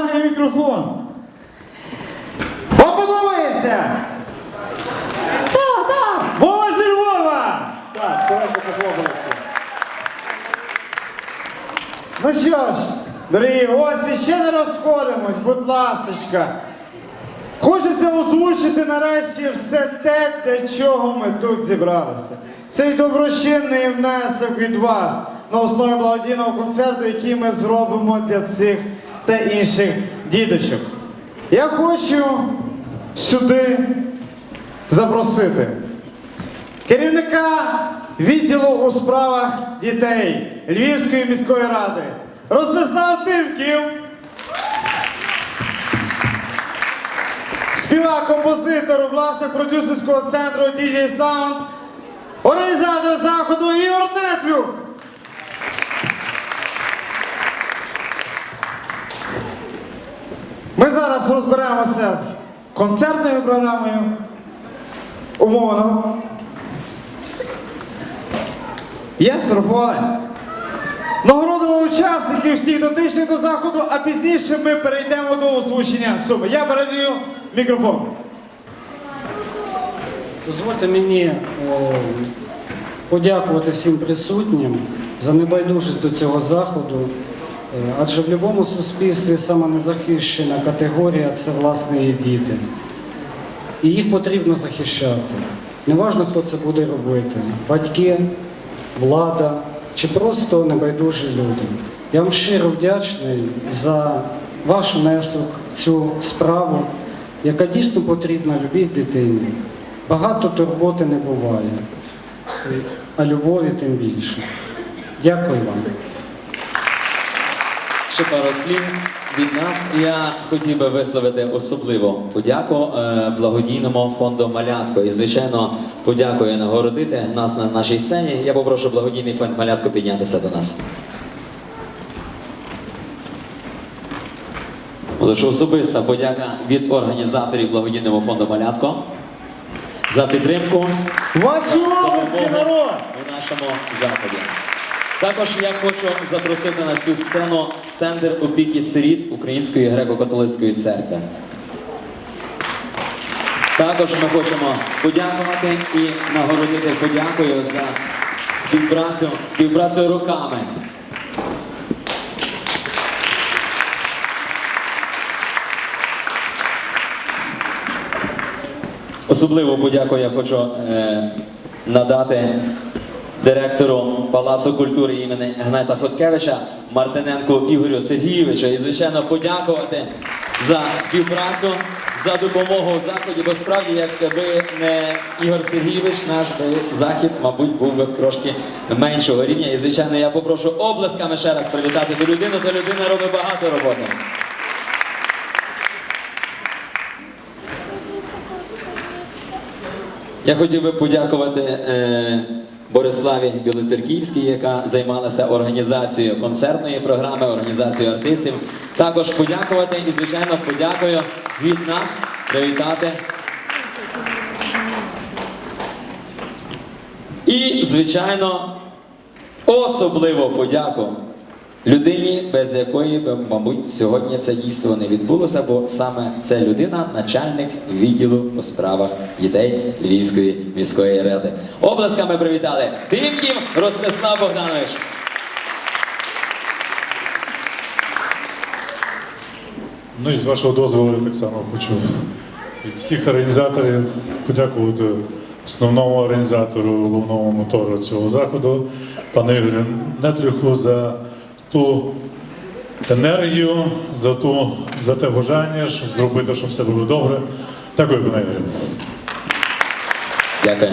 на мікрофон. Вам подобається? Так, так. Вова зі Львова! Так, скоренько подобається. Ну що ж, дорогі гості, ще не розходимось, будь ласочка. Хочеться озвучити нарешті все те, для чого ми тут зібралися. Цей доброчинний внесок від вас на основі благодійного концерту, який ми зробимо для цих та інших діточок. Я хочу сюди запросити керівника відділу у справах дітей Львівської міської ради Ростислав Тимків. Співак, композитор, власник продюсерського центру DJ Sound, організатор заходу Ігор Нетлюк. Ми зараз розберемося з концертною програмою. Умовно. Є сорофони. Нагородимо учасників всіх дотичних до заходу, а пізніше ми перейдемо до озвучення суми. Я передаю мікрофон. Дозвольте мені е, подякувати всім присутнім за небайдужість до цього заходу. Е, адже в будь-якому суспільстві сама незахищена категорія це власне є діти. І їх потрібно захищати. Неважно, хто це буде робити: батьки, влада чи просто небайдужі люди. Я вам щиро вдячний за ваш внесок в цю справу, яка дійсно потрібна любій дитині. Багато турботи не буває, а любові тим більше. Дякую вам. Ще пару слів від нас. Я хотів би висловити особливу подяку е, благодійному фонду Малятко. І, звичайно, подякую нагородити нас на нашій сцені. Я попрошу благодійний фонд Малятко піднятися до нас. Отож, особиста подяка від організаторів благодійного фонду Малятко за підтримку Ваші обласки, народ! у нашому заході. Також я хочу запросити на цю сцену центр опіки сиріт Української греко-католицької церкви. Також ми хочемо подякувати і нагородити подякою за співпрацю, співпрацю роками. Особливу подяку я хочу е, надати директору Палацу культури імені Гнета Хоткевича Мартиненку Ігорю Сергійовичу і, звичайно, подякувати за співпрацю, за допомогу в заході, бо справді, якби не Ігор Сергійович, наш би захід, мабуть, був би трошки меншого рівня. І, звичайно, я попрошу обласками ще раз привітати ту людину, то людина робить багато роботи. Я хотів би подякувати е, Бориславі Білоцерківській, яка займалася організацією концертної програми, організацією артистів. Також подякувати і, звичайно, подякую від нас привітати. І, звичайно, особливо подяку людині, без якої б, мабуть, сьогодні це дійство не відбулося, бо саме це людина, начальник відділу у справах дітей Львівської міської ради. Обласками привітали Тимків Ростислав Богданович. Ну і з вашого дозволу я так само хочу від всіх організаторів подякувати основному організатору, головному мотору цього заходу, пану Ігорю Нетлюху, за ту енергію, за, ту, за те бажання, щоб зробити, щоб все було добре. Дякую, пане Ігорю. Дякую.